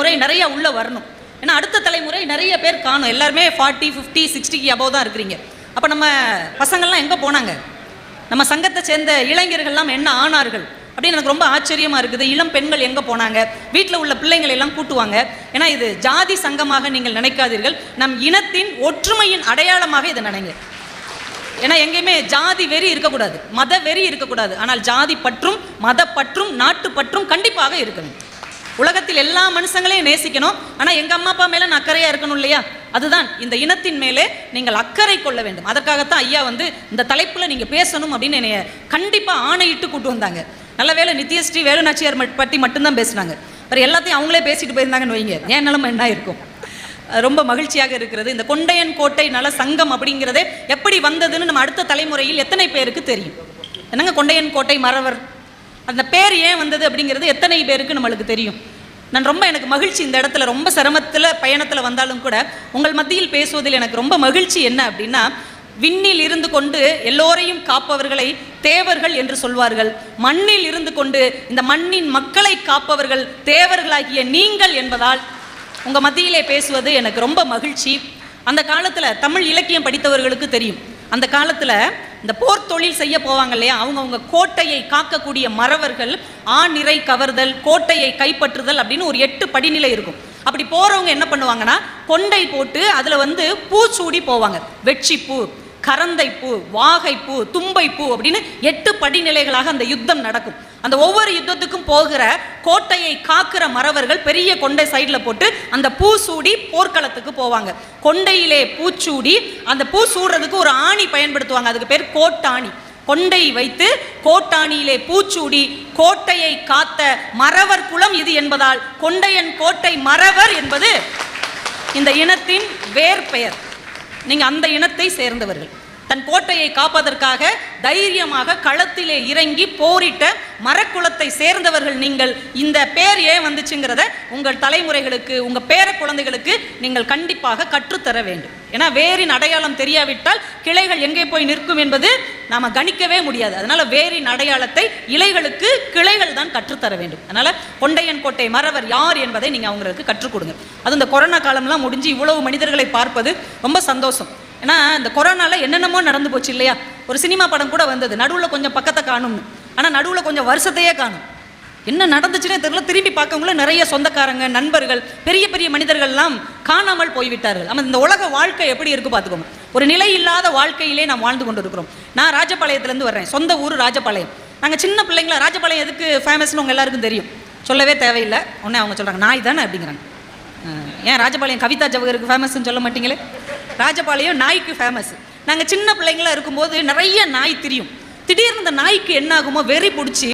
தலைமுறை நிறைய உள்ளே வரணும். ஏன்னா அடுத்த தலைமுறை நிறைய பேர் காணும். எல்லாருமே ஃபார்ட்டி ஃபிஃப்டி சிக்ஸ்டிக்கு அபோவ் தான் இருக்கிறீங்க. அப்போ நம்ம பசங்கள்லாம் எங்கே போனாங்க? நம்ம சங்கத்தை சேர்ந்த இளைஞர்கள்லாம் என்ன ஆனார்கள்? அப்படின்னு எனக்கு ரொம்ப ஆச்சரியமாக இருக்குது. இளம் பெண்கள் எங்கே போனாங்க? வீட்டில் உள்ள பிள்ளைங்களை எல்லாம் கூட்டுவாங்க. ஏன்னா இது ஜாதி சங்கமாக நீங்கள் நினைக்காதீர்கள். நம் இனத்தின் ஒற்றுமையின் அடையாளமாக இதை நினைங்க. ஏன்னா எங்கேயுமே ஜாதி வெறி இருக்கக்கூடாது. மத வெறி இருக்கக்கூடாது. ஆனால் ஜாதி பற்றும் மத பற்றும் நாட்டு பற்றும் கண்டிப்பாக இருக்கணும். உலகத்தில் எல்லா மனுஷங்களையும் நேசிக்கணும். ஆனால் எங்கள் அம்மா அப்பா மேலே நான் அக்கறையாக இருக்கணும் இல்லையா? அதுதான் இந்த இனத்தின் மேலே நீங்கள் அக்கறை கொள்ள வேண்டும். அதற்காகத்தான் ஐயா வந்து இந்த தலைப்பில் நீங்கள் பேசணும் அப்படின்னு என்னைய கண்டிப்பாக ஆணையிட்டு கூட்டு வந்தாங்க. நல்ல வேளை நித்யஸ்ரீ வேலுநாச்சியார் பற்றி மட்டும்தான் பேசுனாங்க. வேறு எல்லாத்தையும் அவங்களே பேசிட்டு போயிருந்தாங்கன்னு வைங்க. ஏன் நிலமை என்ன இருக்கும் ரொம்ப மகிழ்ச்சியாக இருக்கிறது. இந்த கொண்டையன் கோட்டை நல சங்கம் அப்படிங்கிறதே எப்படி வந்ததுன்னு நம்ம அடுத்த தலைமுறையில் எத்தனை பேருக்கு தெரியும்? என்னங்க கொண்டையன் கோட்டை மறவர்? அந்த பேர் ஏன் வந்தது அப்படிங்கிறது எத்தனை பேருக்கு நம்மளுக்கு தெரியும்? நான் ரொம்ப எனக்கு மகிழ்ச்சி இந்த இடத்துல ரொம்ப சிரமத்தில் பயணத்தில் வந்தாலும் கூட உங்கள் மத்தியில் பேசுவதில் எனக்கு ரொம்ப மகிழ்ச்சி என்ன அப்படின்னா விண்ணில் இருந்து கொண்டு எல்லோரையும் காப்பவர்களை தேவர்கள் என்று சொல்வார்கள். மண்ணில் இருந்து கொண்டு இந்த மண்ணின் மக்களை காப்பவர்கள் தேவர்களாகிய நீங்கள் என்பதால் உங்கள் மத்தியிலே பேசுவது எனக்கு ரொம்ப மகிழ்ச்சி. அந்த காலத்தில் தமிழ் இலக்கியம் படித்தவர்களுக்கு தெரியும். அந்த காலத்தில் இந்த போர் தொழில் செய்ய போவாங்க இல்லையா? அவங்கவுங்க கோட்டையை காக்கக்கூடிய மறவர்கள் ஆநிறை கவர்தல் கோட்டையை கைப்பற்றுதல் அப்படின்னு ஒரு எட்டு படிநிலை இருக்கும். அப்படி போறவங்க என்ன பண்ணுவாங்கன்னா கொண்டை போட்டு அதுல வந்து பூச்சூடி போவாங்க. வெட்சிப்பூ. கரந்தைப்பூ வாகைப்பூ தும்பைப்பூ அப்படின்னு எட்டு படிநிலைகளாக அந்த யுத்தம் நடக்கும். அந்த ஒவ்வொரு யுத்தத்துக்கும் போகிற கோட்டையை காக்கிற மறவர்கள் பெரிய கொண்டை சைடில் போட்டு அந்த பூ சூடி போர்க்களத்துக்கு போவாங்க. கொண்டையிலே பூச்சூடி அந்த பூ சூடுறதுக்கு ஒரு ஆணி பயன்படுத்துவாங்க. அதுக்கு பேர் கோட்டாணி. கொண்டை வைத்து கோட்டாணியிலே பூச்சூடி கோட்டையை காத்த மறவர் குலம் இது என்பதால் கொண்டையன் கோட்டை மறவர் என்பது இந்த இனத்தின் வேர் பெயர் நீங்கள் அந்த இனத்தை சேர்ந்தவர்கள். தன் கோட்டையை காப்பதற்காக தைரியமாக களத்திலே இறங்கி போரிட்ட மரக்குலத்தை சேர்ந்தவர்கள் நீங்கள். இந்த பேர் ஏன் வந்துச்சுங்கிறத உங்கள் தலைமுறைகளுக்கு உங்கள் பேர குழந்தைகளுக்கு நீங்கள் கண்டிப்பாக கற்றுத்தர வேண்டும். ஏன்னா வேரின் அடையாளம் தெரியாவிட்டால் கிளைகள் எங்கே போய் நிற்கும் என்பது நாம் கணிக்கவே முடியாது. அதனால் வேரின் அடையாளத்தை இலைகளுக்கு கிளைகள் தான் கற்றுத்தர வேண்டும். அதனால் கொண்டையன் கோட்டை மறவர் யார் என்பதை நீங்கள் அவங்களுக்கு கற்றுக் கொடுங்க. அது இந்த கொரோனா காலம்லாம் முடிஞ்சு இவ்வளவு மனிதர்களை பார்ப்பது ரொம்ப சந்தோஷம். ஏன்னா இந்த கொரோனாவில் என்னென்னமோ நடந்து போச்சு இல்லையா? ஒரு சினிமா படம் கூட வந்தது. நடுவில் கொஞ்சம் பக்கத்தை காணும்னு. ஆனால் நடுவில் கொஞ்சம் வருஷத்தையே காணும். என்ன நடந்துச்சுன்னே தெரியல. திரும்பி பார்க்கவங்கள நிறைய சொந்தக்காரங்க நண்பர்கள் பெரிய பெரிய மனிதர்கள்லாம் காணாமல் போய்விட்டார்கள். ஆமாம் இந்த உலக வாழ்க்கை எப்படி இருக்கு பார்த்துக்கோங்க. ஒரு நிலை இல்லாத வாழ்க்கையிலே நாம் வாழ்ந்து கொண்டு இருக்கிறோம் நான் ராஜபாளையத்துலேருந்து வர்றேன். சொந்த ஊர் ராஜபாளையம். நாங்கள் சின்ன பிள்ளைங்களா ராஜபாளையம் எதுக்கு ஃபேமஸ்னு உங்கள் எல்லாருக்கும் தெரியும். சொல்லவே தேவையில்லை. உடனே அவங்க சொல்கிறாங்க நாய் தானே? அப்படிங்கிறாங்க. ஏன் ராஜபாளையம் கவிதா ஜவகருக்கு ஃபேமஸ்ன்னு சொல்ல மாட்டீங்களே? ராஜபாளையம் நாய்க்கு ஃபேமஸ் நாங்கள் சின்ன பிள்ளைங்களா இருக்கும்போது நிறைய நாய் திரியும். திடீர்னு இந்த நாய்க்கு என்ன ஆகுமோ வெறி பிடிச்சி